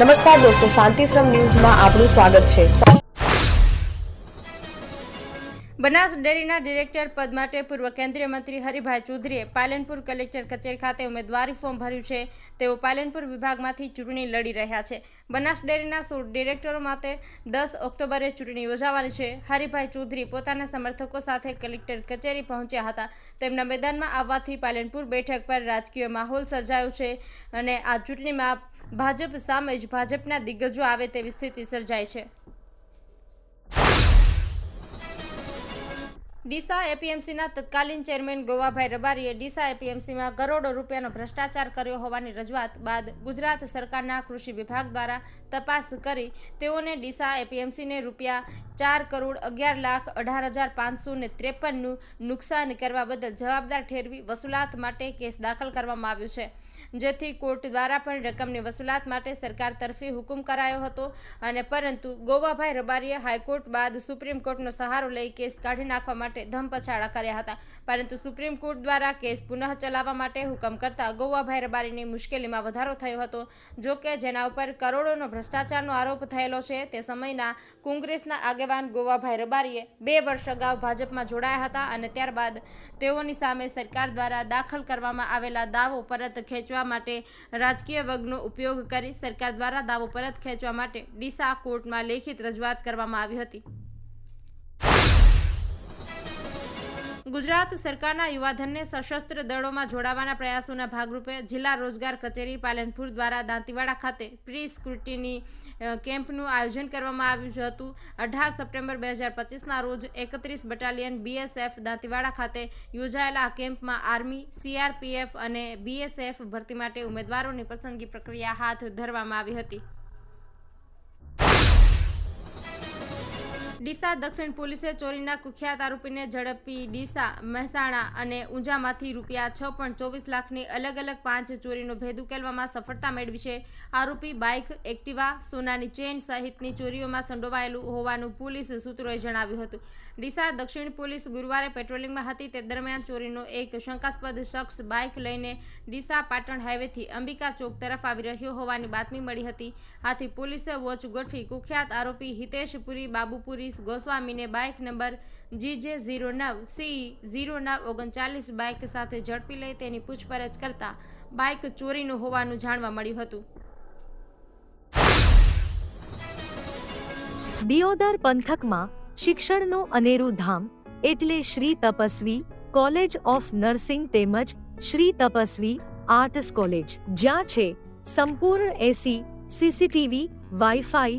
નમસ્કાર દોસ્તો, શાંતિશ્રમ ન્યૂઝમાં આપનું સ્વાગત છે. બનાસ ડેરીના ડિરેક્ટર પદ માટે પૂર્વ કેન્દ્રીય મંત્રી હરિભાઈ ચૌધરીએ પાલનપુર કલેક્ટર કચેરી ખાતે ઉમેદવારી ફોર્મ ભર્યું છે. તેઓ પાલનપુર વિભાગમાંથી ચૂંટણી લડી રહ્યા છે. બનાસ ડેરીના સોળ ડિરેક્ટરો માટે દસ ઓક્ટોબરે ચૂંટણી યોજાવાની છે. હરિભાઈ ચૌધરી પોતાના સમર્થકો સાથે કલેક્ટર કચેરી પહોંચ્યા હતા. તેમના મેદાનમાં આવવાથી પાલનપુર બેઠક પર રાજકીય માહોલ સર્જાયો છે અને આ ચૂંટણીમાં ભાજપ સામે જ ભાજપના દિગ્ગજો આવે તેવી સ્થિતિ સર્જાય છે. ડીસા એપીએમસીના તત્કાલીન ચેરમેન ગોવાભાઈ રબારીએ ડીસા એપીએમસીમાં કરોડો રૂપિયાનો ભ્રષ્ટાચાર કર્યો હોવાની રજૂઆત બાદ ગુજરાત સરકારના કૃષિ વિભાગ દ્વારા તપાસ કરી તેઓને ડીસા એપીએમસીને રૂપિયા ચાર કરોડ અગિયાર લાખ અઢાર હજાર પાંચસો ને ત્રેપનનું નુકસાન કરવા બદલ જવાબદાર ઠેરવી વસૂલાત માટે કેસ દાખલ કરવામાં આવ્યો છે. જેથી કોર્ટ દ્વારા પણ રકમની વસૂલાત માટે સરકાર તરફી હુકમ કરાયો હતો અને પરંતુ ગોવાભાઈ રબારીએ હાઈકોર્ટ બાદ સુપ્રીમ કોર્ટનો સહારો લઈ કેસ કાઢી નાખવા માટે ધમપછાડા કર્યા હતા. પરંતુ સુપ્રીમ કોર્ટ દ્વારા કેસ પુનઃ ચલાવવા માટે હુકમ કરતા ગોવાભાઈ રબારીની મુશ્કેલીમાં વધારો થયો હતો. જો કે જેના ઉપર કરોડોનો ભ્રષ્ટાચારનો આરોપ થયેલો છે, તે સમયના કોંગ્રેસના આગેવાન ગોવાભાઈ રબારીએ બે વર્ષ અગાઉ ભાજપમાં જોડાયા હતા અને ત્યારબાદ તેઓની સામે સરકાર દ્વારા દાખલ કરવામાં આવેલા દાવો પરત ખેંચવા માટે રાજકીય વગનો ઉપયોગ કરી સરકાર દ્વારા દાવો પરત ખેંચવા માટે ડીસા કોર્ટમાં લેખિત રજૂઆત કરવામાં આવી હતી. ગુજરાત સરકારના યુવાધનને સશસ્ત્ર દળોમાં જોડાવાના પ્રયાસોના ભાગરૂપે જિલ્લા રોજગાર કચેરી પાલનપુર દ્વારા દાંતીવાડા ખાતે પ્રી સ્ક્રુટીની કેમ્પનું આયોજન કરવામાં આવ્યું હતું. અઢાર સપ્ટેમ્બર બે હજાર પચીસના રોજ એકત્રીસ બટાલિયન બીએસએફ દાંતીવાડા ખાતે યોજાયેલા આ કેમ્પમાં આર્મી સીઆરપીએફ અને બીએસએફ ભરતી માટે ઉમેદવારોની પસંદગી પ્રક્રિયા હાથ ધરવામાં આવી હતી. ડીસા દક્ષિણ પોલીસે ચોરીના કુખ્યાત આરોપીને ઝડપી ડીસા મહેસાણા અને ઊંઝામાંથી રૂપિયા છ પોઈન્ટ ચોવીસ લાખની અલગ અલગ પાંચ ચોરીનો ભેદ ઉકેલવામાં સફળતા મેળવી છે. આરોપી બાઇક, એક્ટિવા, સોનાની ચેન સહિતની ચોરીઓમાં સંડોવાયેલું હોવાનું પોલીસ સૂત્રોએ જણાવ્યું હતું. ડીસા દક્ષિણ પોલીસ ગુરુવારે પેટ્રોલિંગમાં હતી તે દરમિયાન ચોરીનો એક શંકાસ્પદ શખ્સ બાઇક લઈને ડીસા પાટણ હાઈવેથી અંબિકા ચોક તરફ આવી રહ્યો હોવાની બાતમી મળી હતી. આથી પોલીસે વોચ ગોઠવી કુખ્યાત આરોપી હિતેશપુરી, બાબુપુરી ગોસ્વામીને બાઇક નંબર જીજે ઝીરો નવ, સી ઝીરો નવ ઓગણચાલીસ બાઇક સાથે ઝડપી લઈ તેની પૂછપરછ કરતા બાઇક ચોરીનું હોવાનું જાણવા મળ્યું હતું. દિયોદર પંથકમાં શિક્ષણનું અનેરું ધામ એટલે Shri Tapasvi college of nursing તેમજ શ્રી તપસ્વી આર્ટ્સ કોલેજ, જ્યાં છે સંપૂર્ણ AC, CCTV WiFi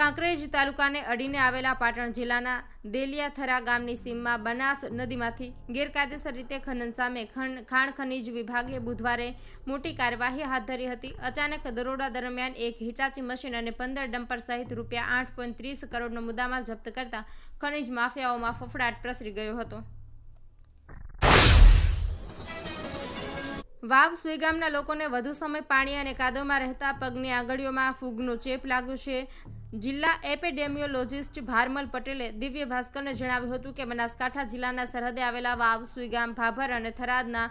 Kankrej તાલુકાને અડીને આવેલા પાટણ જિલ્લાના દેલિયાથરા ગામની સીમમાં બનાસ નદીમાંથી ગેરકાયદેસર રીતે ખનન સામે ખાણ ખનીજ વિભાગે બુધવારે મોટી કાર્યવાહી હાથ ધરી હતી. અચાનક દરોડા દરમિયાન એક હિટાચી મશીન અને પંદર ડમ્પર સહિત રૂપિયા આઠ કરોડનો મુદ્દામાલ જપ્ત કરતા ખનીજ માફિયાઓમાં ફફડાટ પ્રસરી ગયો હતો. વાવ સુઈગામના લોકોને વધુ સમય પાણી અને કાદવમાં રહેતા પગની આંગળીઓમાં ફૂગનો ચેપ લાગ્યો છે. જિલ્લા એપેડેમિયોલોજિસ્ટ ભારમલ પટેલે દિવ્ય ભાસ્કરને જણાવ્યું હતું કે બનાસકાંઠા જિલ્લાના સરહદે આવેલા વાવ સુઈગામ ભાભર અને થરાદના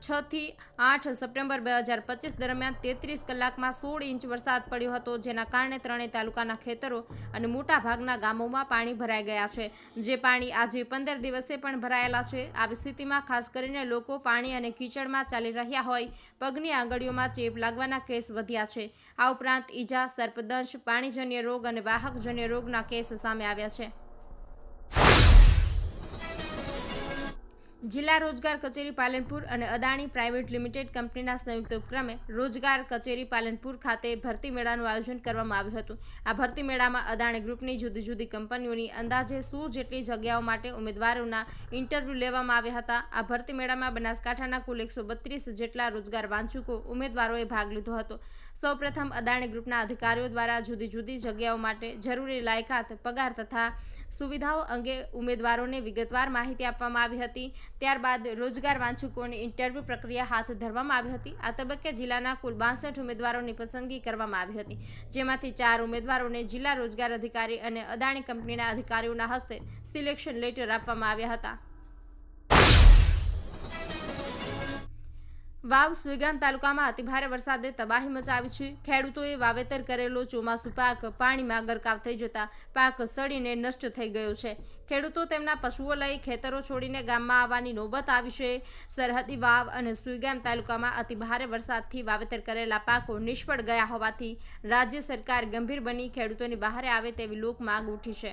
છ થી આઠ સપ્ટેમ્બર બે હજાર પચીસ દરમિયાન તેત્રીસ કલાકમાં સોળ ઇંચ વરસાદ પડ્યો હતો, જેના કારણે ત્રણેય તાલુકાના ખેતરો અને મોટા ભાગના ગામોમાં પાણી ભરાઈ ગયા છે. જે પાણી આજે પંદર દિવસે પણ ભરાયેલા છે. આવી સ્થિતિમાં ખાસ કરીને લોકો પાણી અને કીચડમાં ચાલી રહ્યા હોય, પગની આંગળીઓમાં ચેપ લાગવાના કેસ વધ્યા છે. આ ઉપરાંત ઈજા, સર્પદંશ, પાણીજન્ય રોગ અને વાહકજન્ય રોગના કેસ સામે આવ્યા છે. જિલ્લા રોજગાર કચેરી પાલનપુર અને અદાણી પ્રાઇવેટ લિમિટેડ કંપનીના સંયુક્ત ઉપક્રમે રોજગાર કચેરી પાલનપુર ખાતે ભરતી મેળાનું આયોજન કરવામાં આવ્યું હતું. આ ભરતી મેળામાં અદાણી ગ્રુપની જુદી જુદી કંપનીઓની અંદાજે સો જેટલી જગ્યાઓ માટે ઉમેદવારોના ઇન્ટરવ્યૂ લેવામાં આવ્યા હતા. આ ભરતી મેળામાં બનાસકાંઠાના કુલ એકસો બત્રીસ જેટલા રોજગાર વાંચુકો ઉમેદવારોએ ભાગ લીધો હતો. સૌપ્રથમ અદાણી ગ્રુપના અધિકારીઓ દ્વારા જુદી જુદી જગ્યાઓ માટે જરૂરી લાયકાત, પગાર તથા સુવિધાઓ અંગે ઉમેદવારોને વિગતવાર માહિતી આપવામાં આવી હતી. ત્યારબાદ રોજગાર વાંચકોની ઇન્ટરવ્યૂ પ્રક્રિયા હાથ ધરવામાં આવી હતી. આ તબક્કે જિલ્લાના કુલ બાસઠ ઉમેદવારોની પસંદગી કરવામાં આવી હતી. જેમાંથી ચાર ઉમેદવારોને જિલ્લા રોજગાર અધિકારી અને અદાણી કંપનીના અધિકારીઓના હસ્તે સિલેક્શન લેટર આપવામાં આવ્યા હતા. વાવ સુઈગામ તાલુકામાં અતિભારે વરસાદે તબાહી મચાવી છે. ખેડૂતોએ વાવેતર કરેલો ચોમાસુ પાક પાણીમાં ગરકાવ થઈ જતા પાક સડીને નષ્ટ થઈ ગયો છે. ખેડૂતો તેમના પશુઓ લઈ ખેતરો છોડીને ગામમાં આવવાની નોબત આવી છે. સરહદી વાવ અને સુઈગામ તાલુકામાં અતિભારે વરસાદથી વાવેતર કરેલા પાકો નિષ્ફળ ગયા હોવાથી રાજ્ય સરકાર ગંભીર બની ખેડૂતોની બહારે આવે તેવી લોક માંગ ઉઠી છે.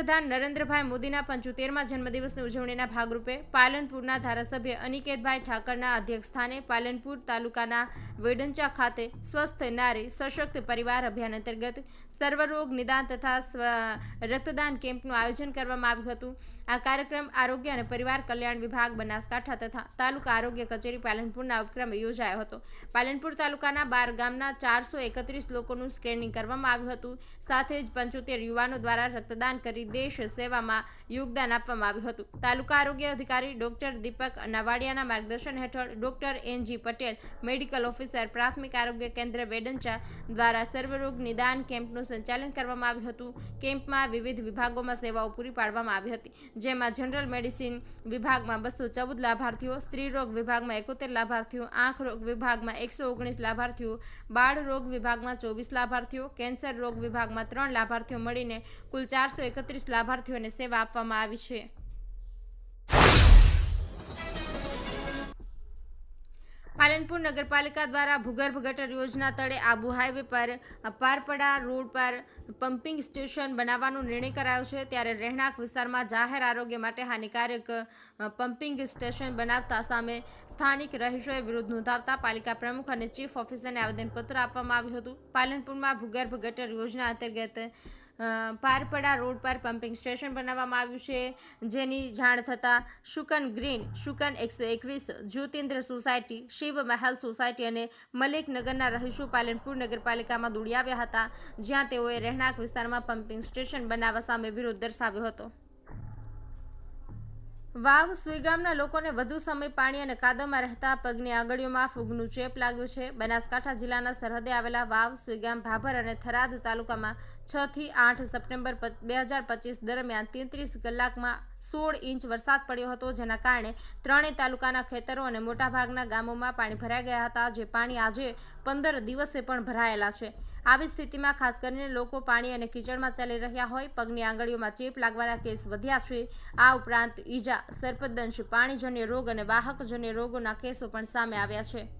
વડાપ્રધાન નરેન્દ્રભાઈ મોદીના પંચોતેરમાં જન્મદિવસની ઉજવણીના ભાગરૂપે પાલનપુરના ધારાસભ્ય અનિકેતભાઈ ઠાકરના અધ્યક્ષસ્થાને પાલનપુર તાલુકાના વેડંચા ખાતે સ્વસ્થ નારી સશક્ત પરિવાર અભિયાન અંતર્ગત સર્વરોગ નિદાન તથા રક્તદાન કેમ્પનું આયોજન કરવામાં આવ્યું હતું. આ કાર્યક્રમ આરોગ્ય અને પરિવાર કલ્યાણ વિભાગ, બનાસકાંઠા તથા તાલુકા આરોગ્ય કચેરી પાલનપુરના ઉપક્રમે યોજાયો હતો. પાલનપુર તાલુકાના બાર ગામના ચારસો એકત્રીસ લોકોનું સ્ક્રીનિંગ કરવામાં આવ્યું હતું. સાથે જ પંચોતેર યુવાનો દ્વારા રક્તદાન કરી દેશ સેવામાં યોગદાન આપવામાં આવ્યું હતું. તાલુકા આરોગ્ય અધિકારી ડોક્ટર દીપક નવાડિયાના માર્ગદર્શન હેઠળ doctor NG Patel, medical officer, પ્રાથમિક આરોગ્ય કેન્દ્ર વેડંચા દ્વારા સર્વરોગ નિદાન કેમ્પનું સંચાલન કરવામાં આવ્યું હતું. કેમ્પમાં વિવિધ વિભાગોમાં સેવાઓ પૂરી પાડવામાં આવી હતી. જેમાં જનરલ મેડિસિન વિભાગમાં બસો ચૌદ લાભાર્થીઓ, સ્ત્રી રોગ વિભાગમાં એકોતેર લાભાર્થીઓ, આંખ રોગ વિભાગમાં એકસો ઓગણીસ લાભાર્થીઓ, બાળ રોગ વિભાગમાં ચોવીસ લાભાર્થીઓ, કેન્સર રોગ વિભાગમાં ત્રણ લાભાર્થીઓ મળીને કુલ ચારસો એકત્રીસ લાભાર્થીઓને સેવા આપવામાં આવી છે. પાલનપુર નગરપાલિકા દ્વારા ભૂગર્ભ ગટર યોજના તળે આબુ હાઈવે પર પારપડા રોડ પર પમ્પિંગ સ્ટેશન બનાવવાનો નિર્ણય કરાયો છે. ત્યારે રહેણાંક વિસ્તારમાં જાહેર આરોગ્ય માટે હાનિકારક પમ્પિંગ સ્ટેશન બનાવતા સામે સ્થાનિક રહીશોએ વિરોધ નોંધાવતા પાલિકા પ્રમુખ અને ચીફ ઓફિસરને આવેદનપત્ર આપવામાં આવ્યું હતું. પાલનપુરમાં ભૂગર્ભ ગટર યોજના અંતર્ગત પારપડા રોડ પર પમ્પિંગ સ્ટેશન બનાવવામાં આવ્યું છે. જેની જાણ થતાં શુકન ગ્રીન, શુકન એકસો, એકવીસ, જ્યોતિન્દ્ર સોસાયટી, શિવ મહેલ સોસાયટી અને મલિક નગરના રહીશો પાલનપુર નગરપાલિકામાં દોડી આવ્યા હતા, જ્યાં તેઓએ રહેણાંક વિસ્તારમાં પમ્પિંગ સ્ટેશન બનાવવા સામે વિરોધ દર્શાવ્યો હતો. વાવ સુઈગામના લોકોને વધુ સમય પાણી અને કાદવમાં રહેતા પગની આંગળીઓમાં ફૂગનું ચેપ લાગ્યું છે. બનાસકાંઠા જિલ્લાના સરહદે આવેલા વાવ સુઈગામ ભાભર અને થરાદ તાલુકામાં છથી આઠ સપ્ટેમ્બર બે હજાર પચીસ દરમિયાન તેત્રીસ કલાકમાં સોળ ઇંચ વરસાદ પડ્યો હતો, જેના કારણે ત્રણેય તાલુકાના ખેતરો અને મોટાભાગના ગામોમાં પાણી ભરાઈ ગયા હતા, જે પાણી આજે પંદર દિવસે પણ ભરાયેલા છે. આવી સ્થિતિમાં ખાસ કરીને લોકો પાણી અને કીચડમાં ચાલી રહ્યા હોય, પગની આંગળીઓમાં ચેપ લાગવાના કેસ વધ્યા છે. આ ઉપરાંત ઈજા, સર્પદંશ, પાણીજન્ય રોગ અને વાહકજન્ય રોગોના કેસો પણ સામે આવ્યા છે.